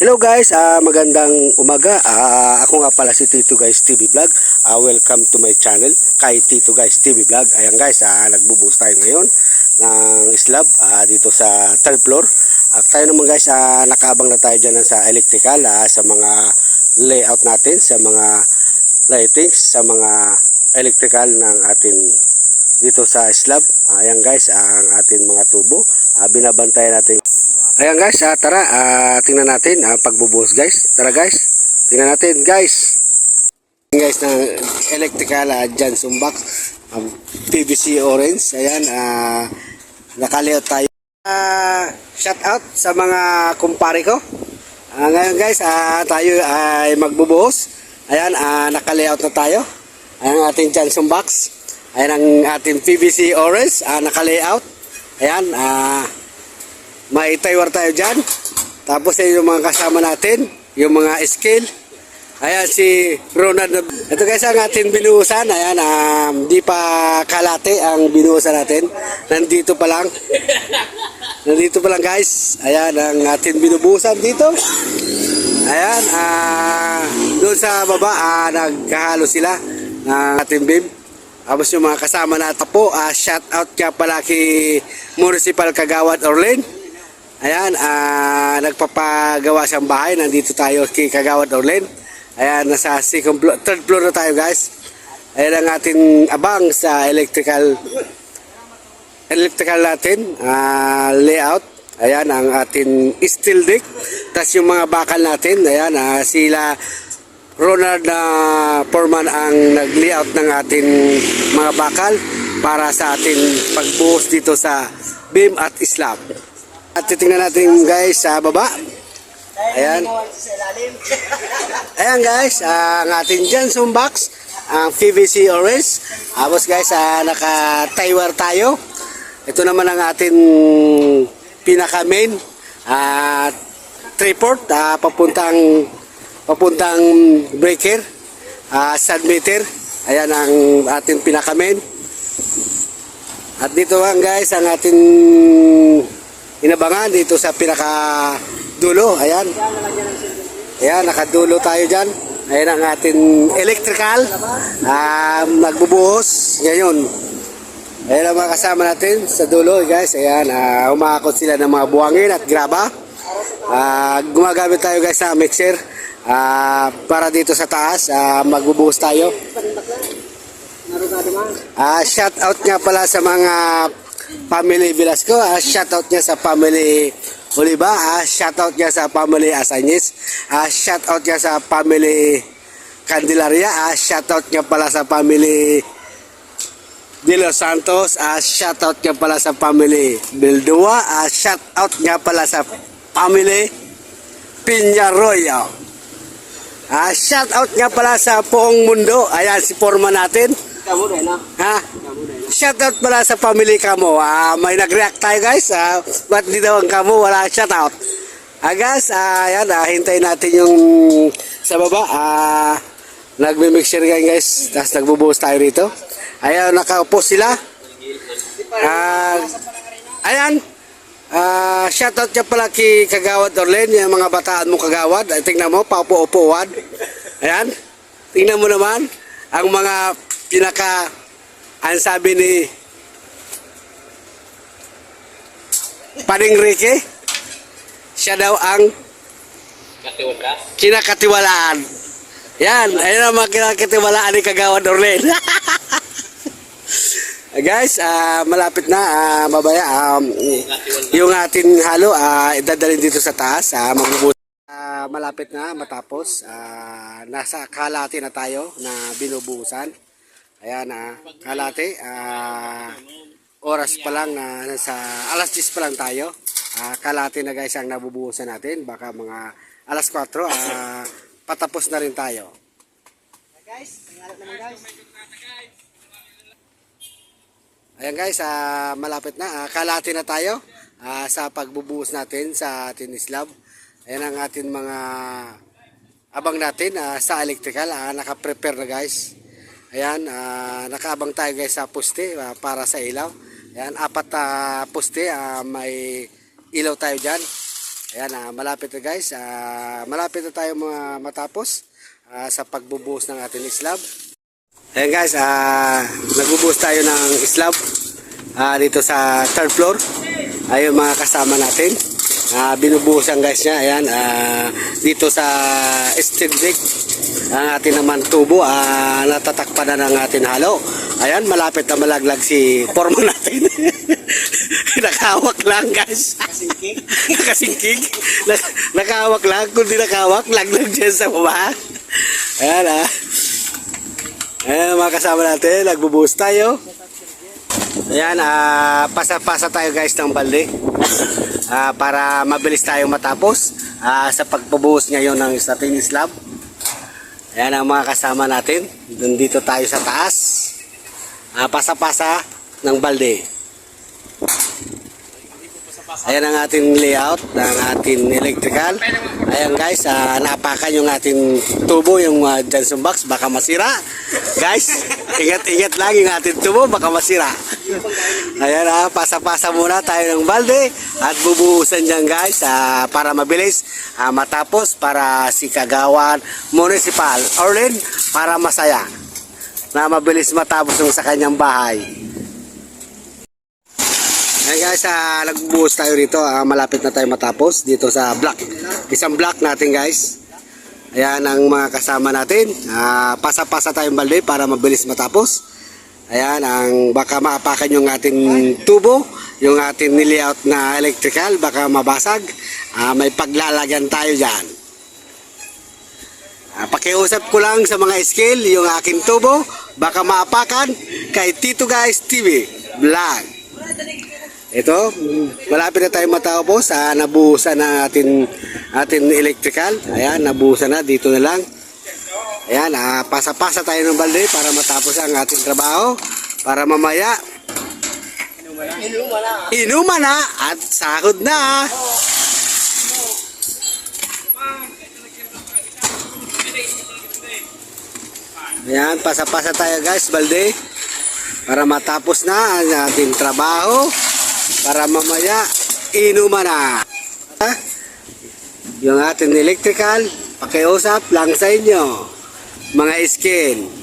Hello guys, ah magandang umaga. Ah ako nga pala si Tito Guys TV Vlog. Ah welcome to my channel kay Tito Guys TV Vlog. Ayan guys, ah nagbubuhos tayo ngayon ng slab ah, dito sa third floor. At tayo naman guys, ah, nakaabang na tayo dyan sa electrical ah, sa mga layout natin, sa mga lightings, sa mga electrical ng atin dito sa slab. Ayan guys, ang ating mga tubo. Ah, binabantayan natin Ayan guys, ah, tara, ah, tingnan natin ang pagbubuhos guys. Tara guys, tingnan natin guys. Guys, ng electrical uh, Johnson box, um, PVC orange. Ayan, ah, nakalayout tayo. Ah, shout out sa mga kumpare ko. Ah, ngayon guys, ah, tayo ay magbubuhos. Ayan, ah, nakalayout na tayo. Ayan ang ating Johnson box. Ayan ang ating PVC orange, ah, nakalayout. Ayan, ah, may taywar tayo dyan. Tapos ayun yung mga kasama natin, yung mga skill. Ayan si Ronald. Ito guys ang ating binuhusan. Ayan, um, di pa kalate ang binuhusan natin. Nandito pa lang. Nandito pa lang guys. Ayan ang ating binubuhusan dito. Ayan, ah, doon sa baba, ah, nagkahalo sila ng ating beam. Tapos yung mga kasama natin po, ah, shout out ka pala kay Municipal Kagawad Orlen. Ayan, ah, nagpapagawa siyang bahay. Nandito tayo kay Kagawad Orlen. Ayan, nasa second floor, third floor na tayo guys. Ayan ang ating abang sa electrical electrical natin, ah, layout. Ayan ang ating steel deck. Tapos yung mga bakal natin, ayan, ah, sila Ronald na Foreman ang nag-layout ng ating mga bakal para sa ating pagbuhos dito sa beam at slab. At titingnan natin guys sa baba. Ayan. Ayan guys, ah, ang ating Johnson box, ang PVC orange. Tapos guys, ah, naka-Taiwan tayo. Ito naman ang ating pinaka main at tripod ah, papuntang papuntang breaker ah, sand meter. Ayan ang ating pinaka main. At dito lang guys ang ating inabangan dito sa pinaka dulo. Ayan. Ayan, nakadulo tayo dyan. Ayan ang ating electrical. Ah, magbubuhos ngayon. Ayan ang mga kasama natin sa dulo guys. Ayan, ah, umakot sila ng mga buwangin at graba. Ah, gumagamit tayo guys sa mixer. Ah, para dito sa taas, ah, magbubuhos tayo. Ah, shout out nga pala sa mga family Velasco. Ah, shout out niya sa family Oliva. Ah, shout out niya sa family Asañez. Ah, shout out niya sa family Candelaria. Shout out niya pala sa family De Los Santos. Ah, shout out niya pala sa family Bildua. Ah, shout out niya pala sa family Piñarroyo. Ah, shout out nga pala sa buong mundo. Ayan si Forma natin. Ha? Shoutout pala sa family kamo. Ah, may nag-react tayo guys. Ah, ba't di daw ang kamo wala shoutout? Ah, guys, ah, yan, ah, hintayin natin yung sa baba. Ah, nagme-mixture yan guys. Tapos nagbubuhos tayo rito. Ayan, nakaupo sila. Ah, ayan. Ah, shoutout niya pala kay Kagawad Orlen, yung mga bataan mo Kagawad. Ay, tingnan mo, paupo-upuan. Ayan. Tingnan mo naman ang mga pinaka ang sabi ni Paring Ricky siya daw ang Katiwala. kinakatiwalaan. Yan, ayun ang mga kinakatiwalaan ni Kagawad Orlen. Guys, ah, malapit na, ah, babaya, um, yung ating halo, ah, idadalhin dito sa taas, ah, magbubuti. Ah, malapit na matapos, ah, nasa kalate na tayo na binubuhusan. Ayan, ah, kalate, ah, oras pa lang na nasa alas 10 pa lang tayo. Ah, kalate na guys ang nabubuhusan natin, baka mga alas 4, ah, patapos na rin tayo. Guys, naman guys. Ayan guys, ah, malapit na. Ah, kalahati na tayo ah, sa pagbubuhos natin sa ating slab. Ayan ang ating mga abang natin ah, sa electrical. Ah, naka-prepare na guys. Ayan, ah, nakaabang tayo guys sa poste ah, para sa ilaw. Ayan, apat na poste. ah, may ilaw tayo dyan. Ayan, ah, malapit na guys. Ah, malapit na tayo mga matapos ah, sa pagbubuhos ng ating slab. Ayan guys, ah, nagbubuhos tayo ng slab ah, dito sa third floor. Ayun mga kasama natin. Ah, binubuhusan guys niya. Ayan, ah, dito sa steel brick. Ang ating naman tubo, ah, natatakpan na ng ating halo. Ayan, malapit na malaglag si forma natin. nakahawak lang guys. Nakasingkig? nakasingkig. Nak- nakahawak lang. Kung di nakahawak, laglag dyan sa baba. Ayan ah. Ayan mga kasama natin, nagbubuhos tayo. Ayan, ah, pasa-pasa tayo guys ng balde. Ah, para mabilis tayo matapos ah, sa pagbubuhos ngayon ng statin slab. Ayan ang mga kasama natin. Nandito tayo sa taas. Ah, pasa-pasa ng balde. Ayan ang ating layout ng ating electrical. Ayan guys, ah, napakan yung ating tubo, yung uh, Johnson box, baka masira. Guys, ingat-ingat lang yung ating tubo, baka masira. Ayan ah, pasa-pasa muna tayo ng balde at bubuhusan dyan guys ah, para mabilis ah, matapos para si Kagawan Municipal Orlin para masaya na mabilis matapos yung sa kanyang bahay. Ayan guys, ah, nagbubuhos tayo rito. Ah, malapit na tayo matapos dito sa block. Isang block natin guys. Ayan ang mga kasama natin. Ah, pasa-pasa tayong balde para mabilis matapos. Ayan, ang baka maapakan yung ating tubo, yung ating nilayout na electrical, baka mabasag. Ah, may paglalagyan tayo dyan. Ah, pakiusap ko lang sa mga skill, yung aking tubo, baka maapakan kay Tito Guys TV Vlog. Ito, malapit na tayo matapos. Ah, nabuhusan na atin, atin electrical. Ayan, nabuhusan na. Dito na lang. Ayan, ah, pasa-pasa tayo ng balde para matapos ang ating trabaho. Para mamaya, inuman na at sahod na. Ayan, pasa-pasa tayo guys, balde. Para matapos na ang ating trabaho. Para mamaya, inuman na. Ha? Yung ating electrical, pakiusap lang sa inyo. Mga skin.